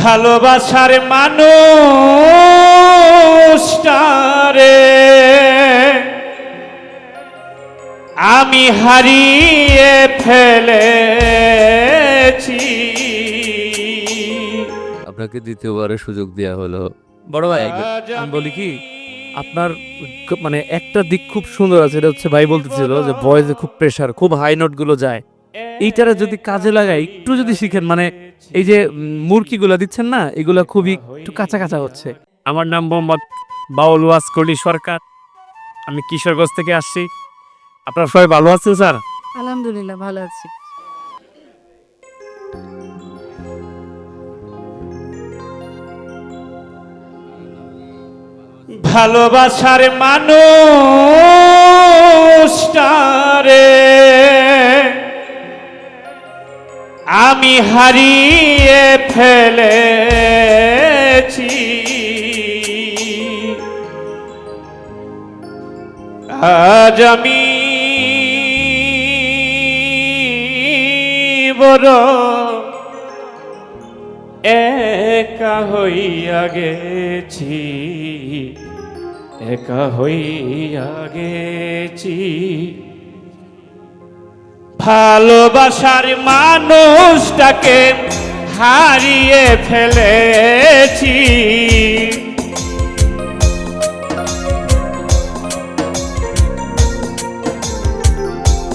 ভালোবাসার মানুষটারে আমি হারিয়ে ফেলেছি। আপনাকে দ্বিতীয়বারের সুযোগ দেওয়া হলো। বড় ভাই আমি বলি কি আপনার মানে একটা দিক খুব সুন্দর আছে এটা হচ্ছে ভাই বলতেছিল যে ভয়েসে খুব প্রেসার খুব হাই নোটগুলো যায়। এইটারে যদি কাজে লাগাই একটু যদি শিখেন মানে এই যে মুরগিগুলো দিচ্ছেন না এগুলা খুবই একটু কাঁচা কাঁচা হচ্ছে। আমার নাম মোহাম্মদ বাউল ওয়াজ কলি সরকার। আমি কিশোরগঞ্জ থেকে আসছি। আপনারা সবাই ভালো আছেন স্যার? আলহামদুলিল্লাহ ভালো আছি। ভালোবাসার মানুষটারে আমি হারিয়ে ফেলেছি। আজ আমি বড় একা হইয়া গেছি একা হইয়া গেছি। ভালোবাসার মানুষটাকে হারিয়ে ফেলেছি।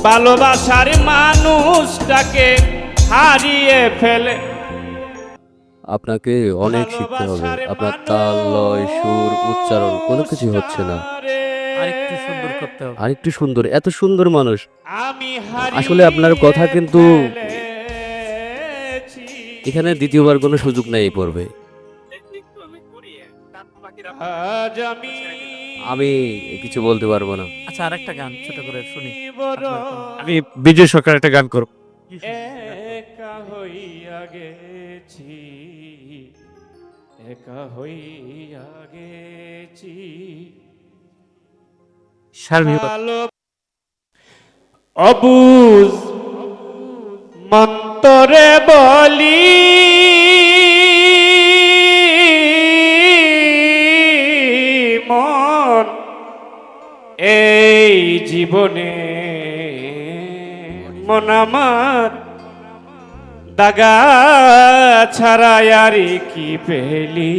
ভালোবাসার মানুষটাকে হারিয়ে ফেলে আপনাকে অনেক শিখতে হবে। আপনার তাল লয় সুর উচ্চারণ কোনো কিছু হচ্ছে না। আরেকটু সুন্দর করতে হবে। আরেকটু সুন্দর এত সুন্দর মানুষ। আমি আসলে আপনার কথা কিন্তু এখানে দ্বিতীয়বার কোনো সুযোগ নেই পড়বে আজ আমি আমি কিছু বলতে পারব না। আচ্ছা আরেকটা গান ছোট করে শুনি। আমি বিজয় সরকার একটা গান করব। একা হইয়া গেছি একা হইয়া গেছি। অবুজ মন্তরে বলি মন এই জীবনে মন আমার দাগা ছাড়া আর কি পেলি।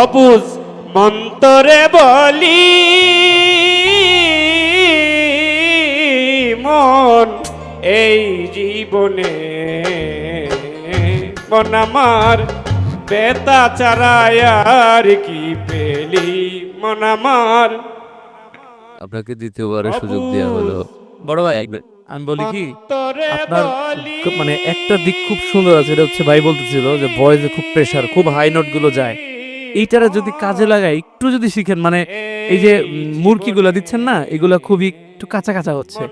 অবুজ মন্তরে বলি মন এই জীবনে মন আমার বেতা চারায় আর কি পেলি? মন আমার। আপনাকে দ্বিতীয়বারের সুযোগ দেওয়া হলো। বড় ভাই আমি বলি কি আপনার মানে একটা দিক খুব সুন্দর আছে এটা হচ্ছে ভাই বলতেছিল যে ভয়েসে খুব প্রেশার খুব হাই নোটগুলো যায়। এইটারে যদি কাজে লাগায় একটু যদি শিখেন মানে এই যে মুরগিগুলো দিচ্ছেন না এগুলা খুবই একটু কাঁচা কাঁচা হচ্ছে।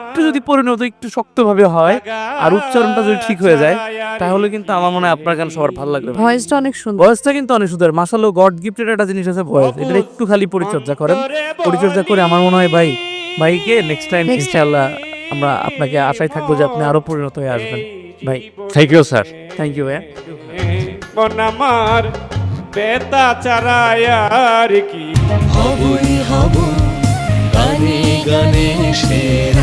একটু যদি পরিণত একটু শক্তভাবে হয় আর উচ্চারণটা যদি ঠিক হয়ে যায় তাহলে কিন্তু আমার মনে হয় আপনার গান সবার ভালো লাগবে ভয়েসটা অনেক সুন্দর। ভয়েসটা কিন্তু অনেক সুন্দর। মাসালো গড গিফটেড একটা জিনিস আছে ভয়েস। এটা একটু খালি পরিচর্যা করেন। পরিচর্যা করে আমার মনে হয় ভাই ভাইকে নেক্সট টাইম ইনশাআল্লাহ আমরা আপনাকে আশায় থাকব যে আপনি আরও পরিণত হয়ে আসবেন। ভাই। Thank you sir thank you ভাইয়া। বেতা চারায় কি? হবই হব গানে গানে সেরা।